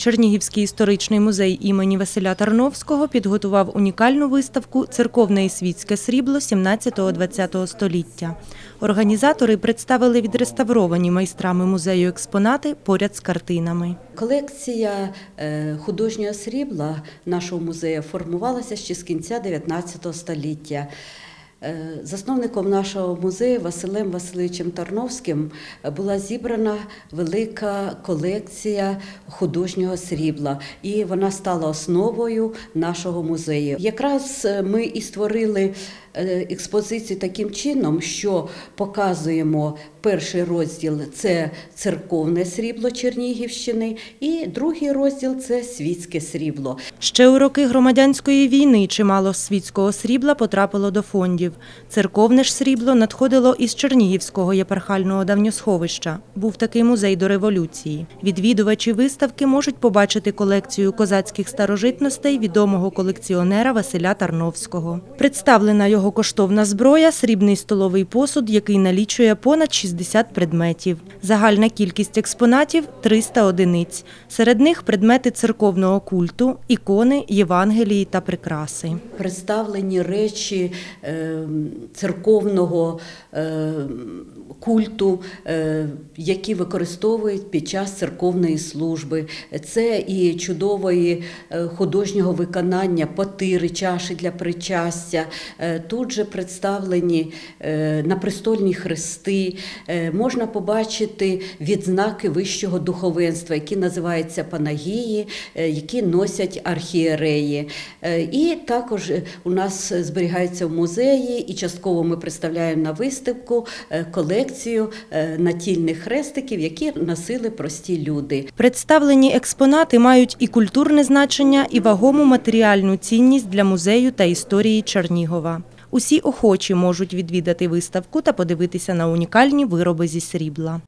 Чернігівський історичний музей імені Василя Тарновського підготував унікальну виставку Церковне і світське срібло 17-20 століття. Організатори представили відреставровані майстрами музею експонати поряд з картинами. Колекція е, художнього срібла нашого музею формувалася ще з кінця 19 століття. Е, Засновником нашого музею Василем Васильовичем Тарновським була зібрана велика колекція художнього срібла, і вона стала основою нашого музею. Якраз е, ми і створили е, експозицію таким чином, що показуємо перший розділ це церковне срібло Чернігівщини, і другий розділ це світське срібло. Ще у роки громадянської війни чимало світського срібла потрапило до фондів. Церковне ж срібло надходило із Чернігівського єпархального давньосховища. Був такий музей до революції. Відвідувачі виставки можуть побачити колекцію козацьких старожитностей відомого колекціонера Василя Тарновського. Представлена його коштовна зброя срібний столовий посуд, який налічує понад 60 предметів. Загальна кількість експонатів 300 одиниць. Серед них предмети церковного культу, ікони, Євангелії та прикраси. Представлені речі е, церковного е, культу, е, які використовують під час церковної служби. Це і чудової художнього виконання потири, чаші для причастя. Тут же представлені е, напрестольні хрести. Е, Можна побачити відзнаки вищого духовенства, які називаються панагії, е, які носять архієреї. І також у нас зберігається в музеї, і частково ми представляємо на виставку колекцію натільних хрестиків, які носили прості люди. Представлені експонати мають і культурне значення, і вагому матеріальну цінність для музею та історії Чернігова. Усі охочі можуть відвідати виставку та подивитися на унікальні вироби зі срібла.